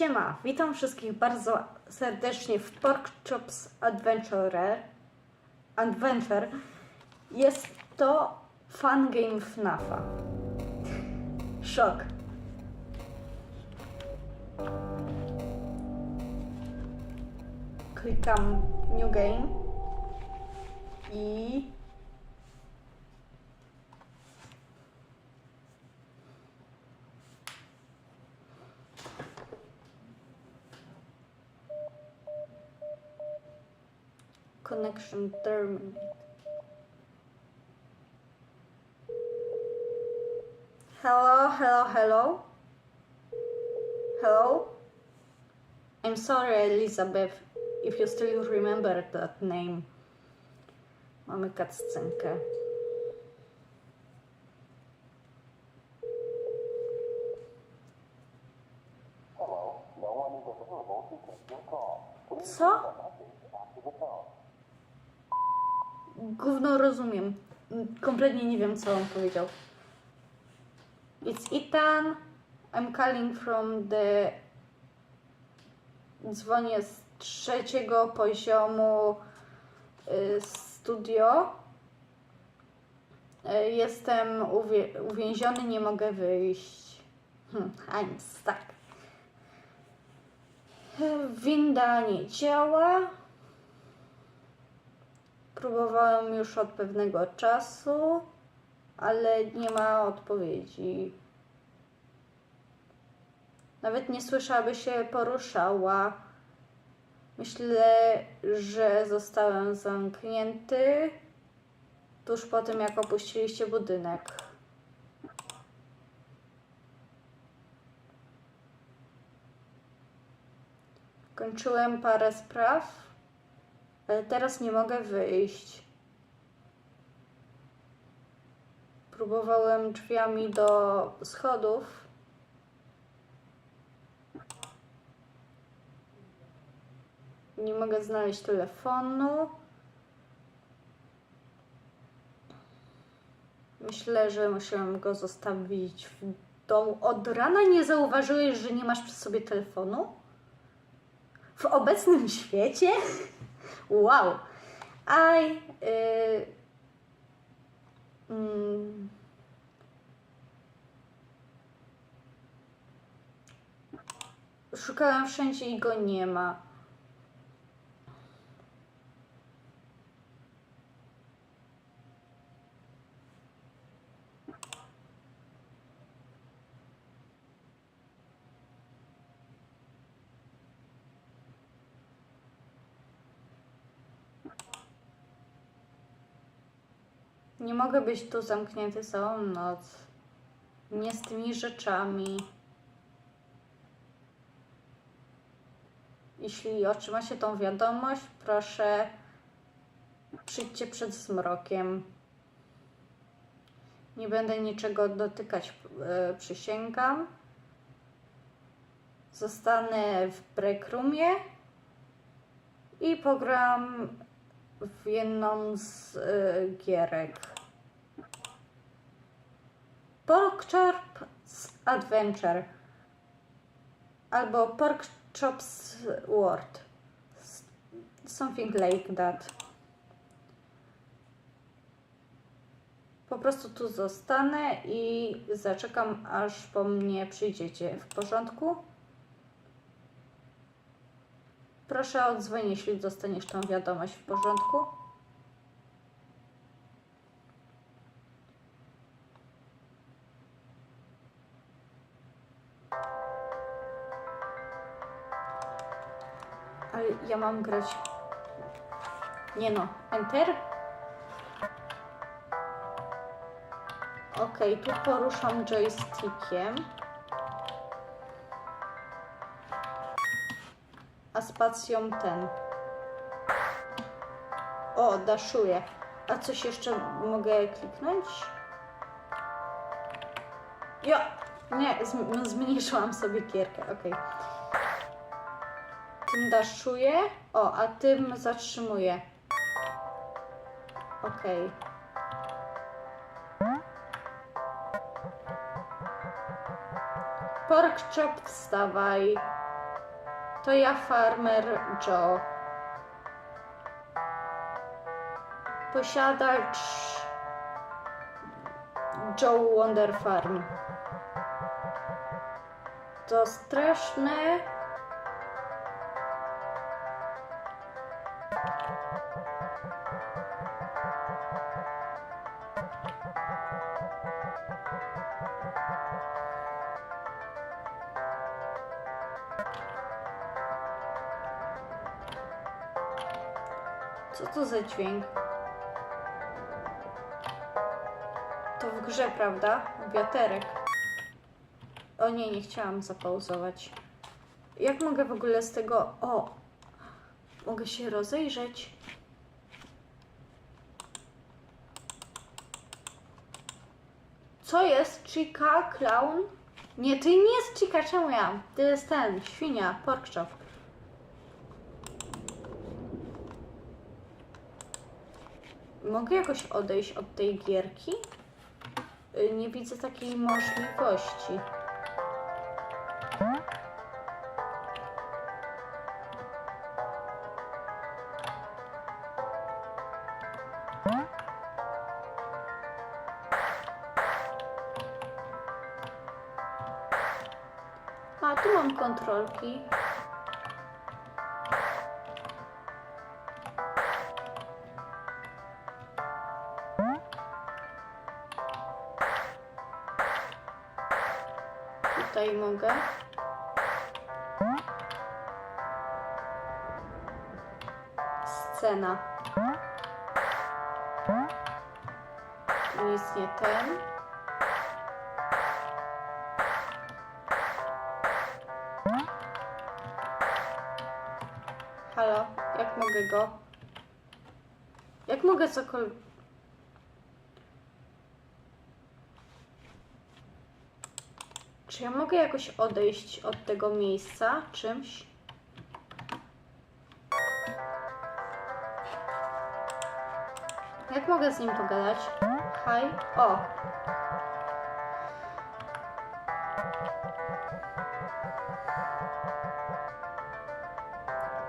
Siema, witam wszystkich bardzo serdecznie w Pork Chops Adventure. Adventure. Jest to fan game FNAFa. Szok. Klikam New Game i connection terminate. Hello, hello, hello. Hello. I'm sorry, Elizabeth, if you still remember that name. Mamy cutscenkę. Rozumiem. Kompletnie nie wiem, co on powiedział. It's Ethan. I'm calling from the... Dzwonię z trzeciego poziomu y, studio. Y, Jestem uwięziony, nie mogę wyjść. Hmm, I'm stuck. Winda nie działa. Próbowałem już od pewnego czasu, ale nie ma odpowiedzi. Nawet nie słyszę, się poruszała. Myślę, że zostałem zamknięty tuż po tym, jak opuściliście budynek. Kończyłem parę spraw, teraz nie mogę wyjść. Próbowałem drzwiami do schodów. Nie mogę znaleźć telefonu. Myślę, że musiałam go zostawić w domu. Od rana nie zauważyłeś, że nie masz przy sobie telefonu? W obecnym świecie? Wow. I. Y, mm, szukałam wszędzie i go nie ma. Nie mogę być tu zamknięty całą noc. Nie z tymi rzeczami. Jeśli otrzymacie tą wiadomość, proszę przyjdźcie przed zmrokiem. Nie będę niczego dotykać, e, przysięgam. Zostanę w breakroomie i pogram w jedną z y, gierek. Pork Chops Adventure albo Pork Chops World. Something like that. Po prostu tu zostanę i zaczekam, aż po mnie przyjdziecie. W porządku? Proszę o dzwonię, jeśli dostaniesz tą wiadomość. W porządku? Ale ja mam grać. Nie no, Enter. Ok, tu poruszam joystickiem. a spacją ten. O, daszuję. A coś jeszcze mogę kliknąć? Ja! Nie, zm- zmniejszyłam sobie gierkę, okej. Tym daszuję. O, a tym zatrzymuję. Okej. Pork chop, wstawaj. To ja, farmer Joe. Posiadacz Joe Wonder Farm. To straszne. Co to za dźwięk? To w grze, prawda? Wiaterek. O nie, nie chciałam zapauzować. Jak mogę w ogóle z tego... O! Mogę się rozejrzeć. Co jest? Chica? Clown? Nie, ty nie jest Chica, czemu ja? Ty jest ten, świnia, porkchop. Mogę jakoś odejść od tej gierki? Y, Nie widzę takiej możliwości. Kontrolki. Tutaj mogę. Scena. Nic nie ten. Halo, jak mogę go? Jak mogę cokolwiek... Czy ja mogę jakoś odejść od tego miejsca czymś? Jak mogę z nim pogadać? Haj? O!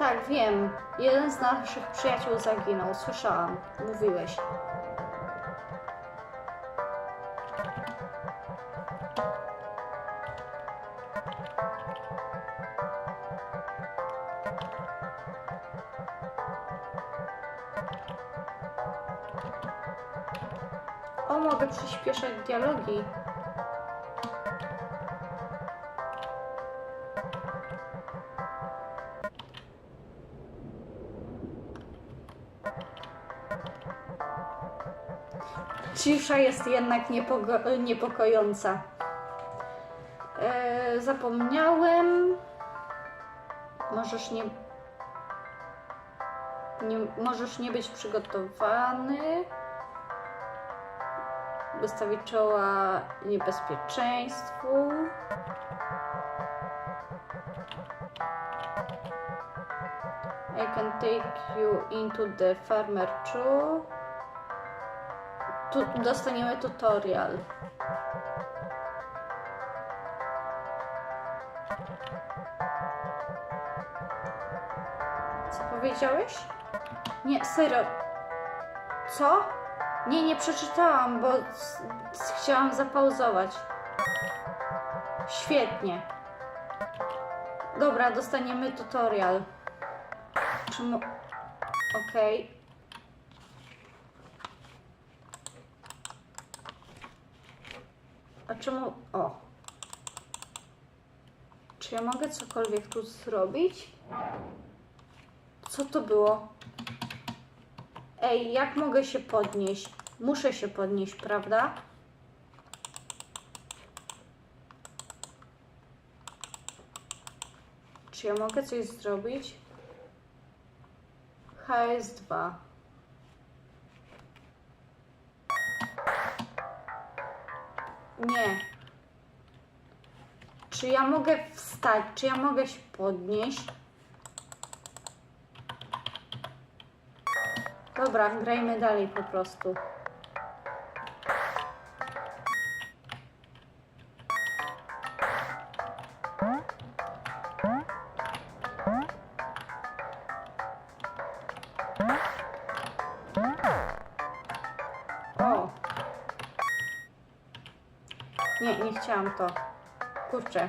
Tak, wiem. Jeden z naszych przyjaciół zaginął. Słyszałam. Mówiłeś. O, mogę przyspieszać dialogi. Cisza jest jednak niepogo- niepokojąca. E, zapomniałem. Możesz nie, nie. Możesz nie być przygotowany. Wystawić czoła niebezpieczeństwu. I can take you into the farmer true. Tu dostaniemy tutorial. Co powiedziałeś? Nie, serio. Co? Nie, nie przeczytałam, bo chciałam zapauzować. Świetnie. Dobra, dostaniemy tutorial. Czemu... Okej. A czemu... O. Czy ja mogę cokolwiek tu zrobić? Co to było? Ej, jak mogę się podnieść? Muszę się podnieść, prawda? Czy ja mogę coś zrobić? HS2. Nie. Czy ja mogę wstać? Czy ja mogę się podnieść? Dobra, grajmy dalej po prostu. Chciałam to. Kurczę.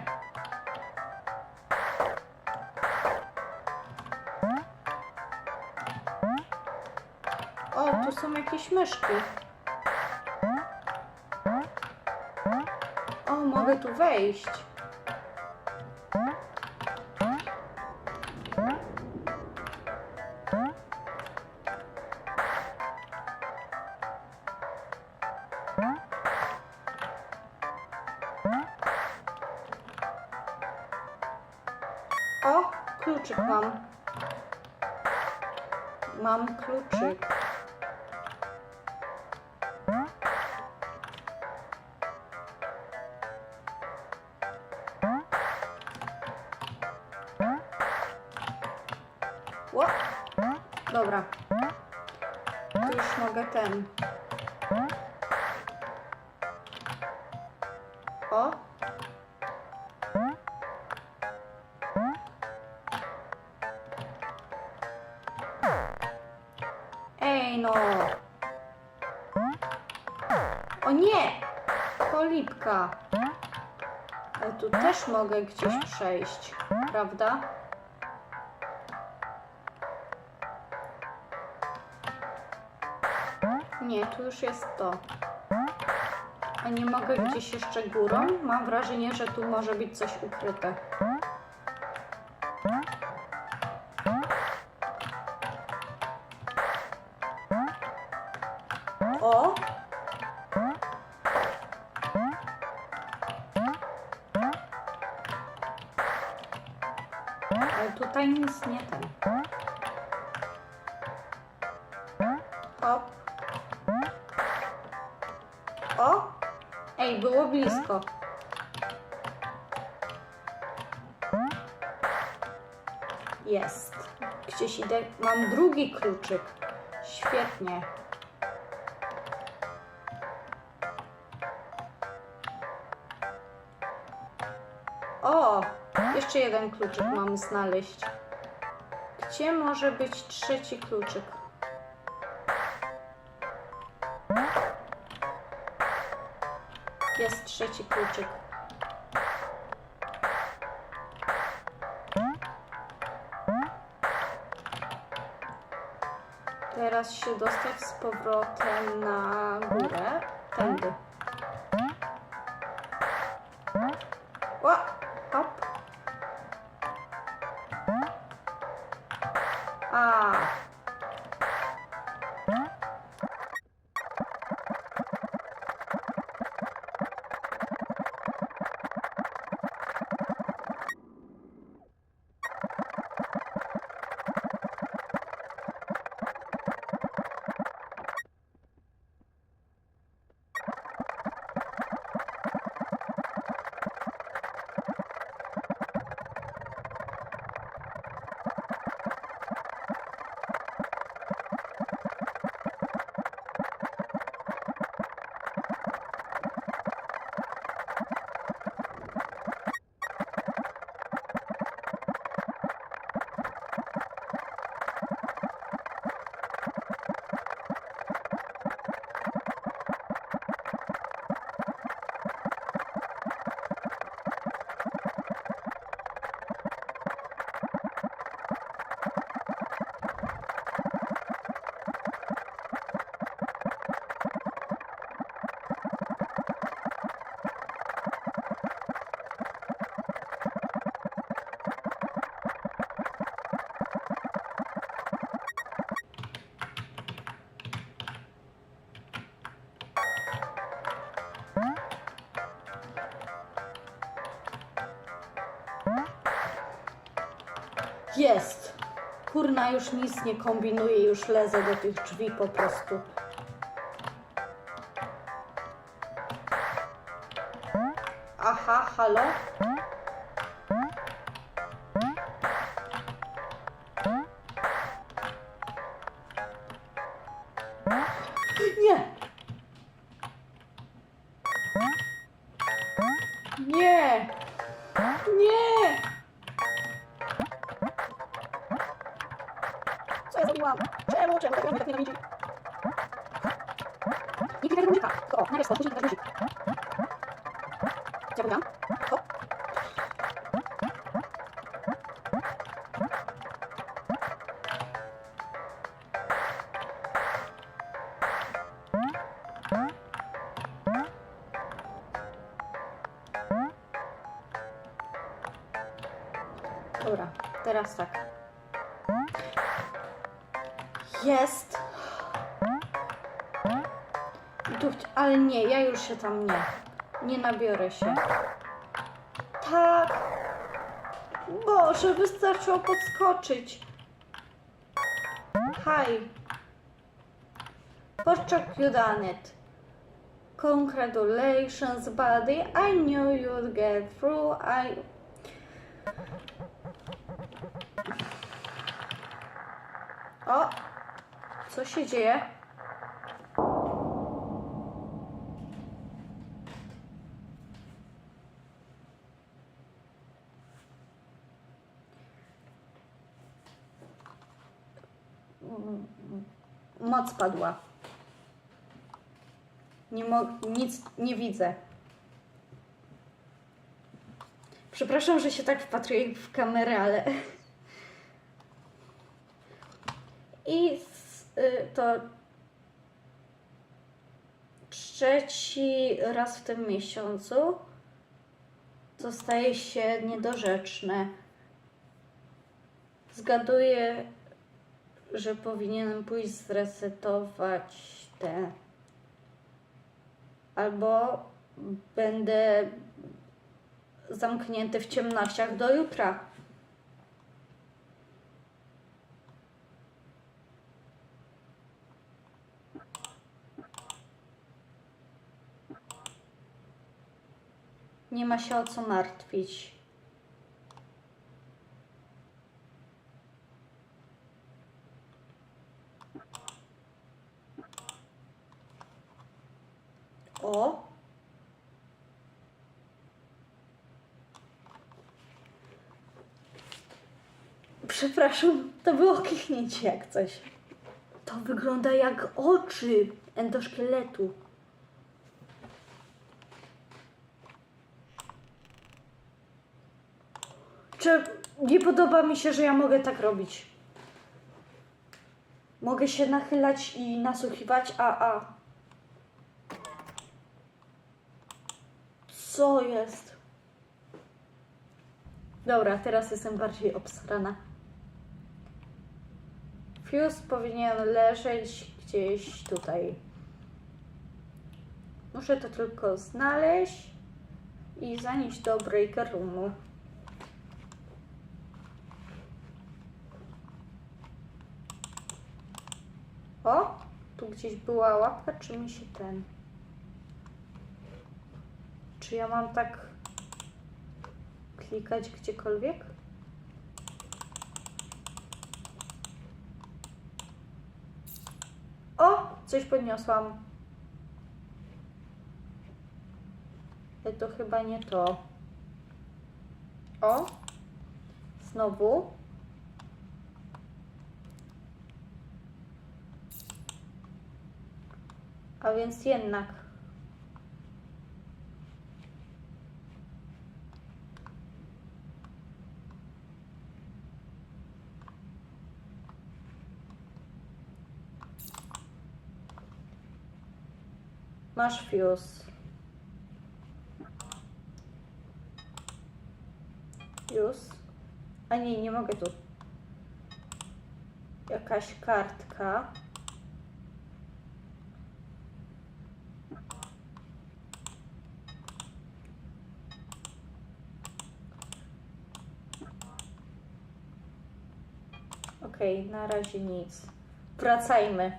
O, tu są jakieś myszki. O, mogę tu wejść. Mam kluczyk. Ło! Dobra. Tu już mogę ten. O! No! O nie! Polipka. Ale tu też mogę gdzieś przejść, prawda? Nie, tu już jest to. A nie mogę gdzieś jeszcze górą? Mam wrażenie, że tu może być coś ukryte. Ale tutaj nic nie ten. Hop. O! Ej, było blisko. Jest. Gdzieś idę. Mam drugi kluczyk. Świetnie. Jeszcze jeden kluczyk mam znaleźć. Gdzie może być trzeci kluczyk? Jest trzeci kluczyk. Teraz się dostać z powrotem na górę. Tędy. Jest. Kurna, już nic nie kombinuję, już lezę do tych drzwi po prostu. Aha, halo? Nie! Nie! Nie! Co ja zrobiłam? Czemu? Czemu tego mnie tak nienawidzi? Nie klikaj tego guzika. Tylko o, najpierw spod, później klikasz Jest. Tu, ale nie, ja już się tam nie. Nie nabiorę się. Tak. Boże, wystarczyło podskoczyć. Hi. Poczek you done it. Congratulations, buddy. I knew you'd get through. I... O! Co się dzieje? Moc padła. Nie nic nie widzę. Przepraszam, że się tak wpatruję w kamerę, ale. I to trzeci raz w tym miesiącu to staje się niedorzeczne. Zgaduję, że powinienem pójść zresetować te. Albo będę zamknięty w ciemnościach do jutra. Nie ma się o co martwić. O. Przepraszam, to było kichnięcie jak coś. To wygląda jak oczy endoszkieletu. Czy nie podoba mi się, że ja mogę tak robić? Mogę się nachylać i nasłuchiwać, a a. Co jest? Dobra, teraz jestem bardziej obsrana. Fuse powinien leżeć gdzieś tutaj. Muszę to tylko znaleźć i zanieść do breaker roomu. O, tu gdzieś była łapka, czy mi się ten... Czy ja mam tak klikać gdziekolwiek? O, coś podniosłam. Ale to chyba nie to. O, znowu. A więc jednak. Masz fuse. Fuse. A nie, nie mogę tu. Jakaś kartka. Okej, na razie nic. Wracajmy.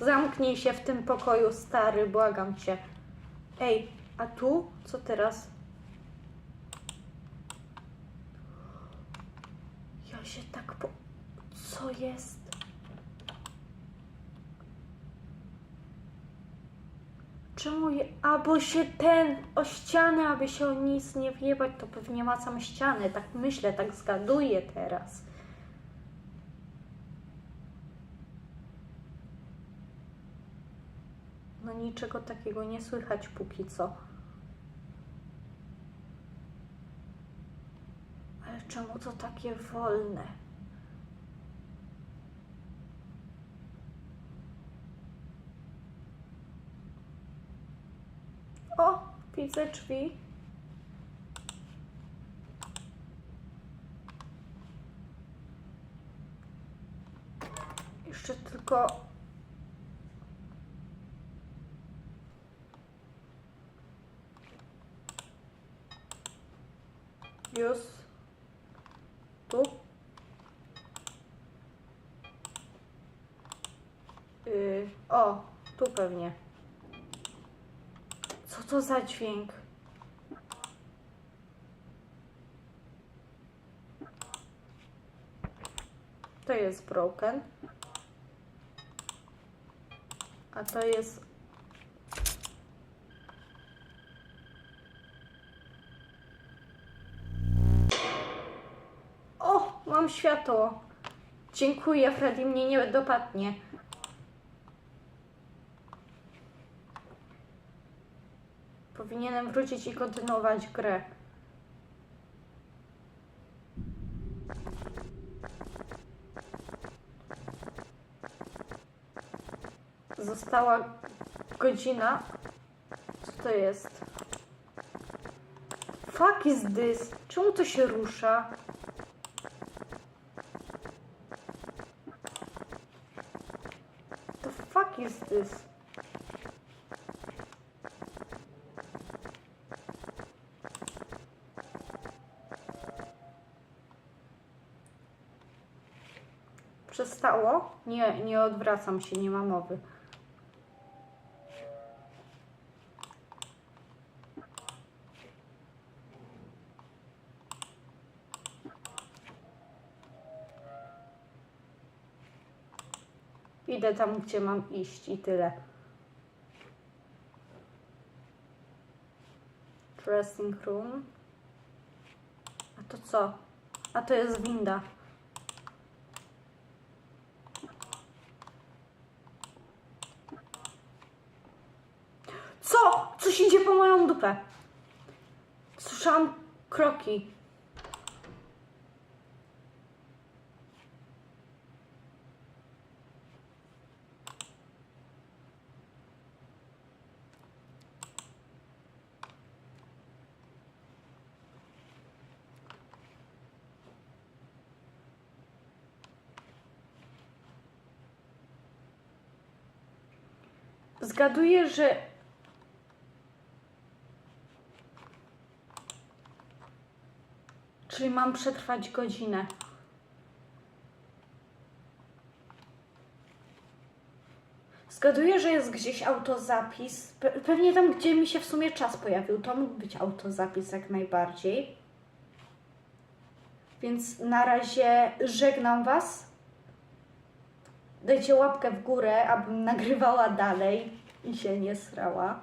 Zamknij się w tym pokoju, stary, błagam cię. Ej, a tu? Co teraz? Ja się tak po... Co jest? Czemu je... A, bo się ten... O ścianę, aby się o nic nie wjebać, to pewnie macam ścianę. Tak myślę, tak zgaduję teraz. no niczego takiego nie słychać póki co. Ale czemu to takie wolne? O, widzę drzwi. Jeszcze tylko Już. Tu. Yy, o, tu pewnie. Co to za dźwięk? To jest broken. A to jest. Mam światło. Dziękuję, Freddy mnie nie dopadnie. Powinienem wrócić i kontynuować grę. Została godzina. Co to jest? Fuck is this? Czemu to się rusza? The Przestało? Nie, nie odwracam się, nie ma mowy. Idę tam, gdzie mam iść i tyle. Dressing room. A to co? A to jest winda. Co? Coś idzie po moją dupę. Słyszałam kroki. Zgaduję, że Czyli mam przetrwać godzinę. Zgaduję, że jest gdzieś autozapis. Pe- pewnie tam, gdzie mi się w sumie czas pojawił. To mógł być autozapis jak najbardziej. Więc na razie żegnam Was. Dajcie łapkę w górę, abym nagrywała dalej i się nie srała.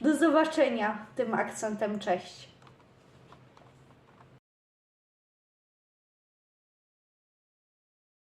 Do zobaczenia tym akcentem. Cześć.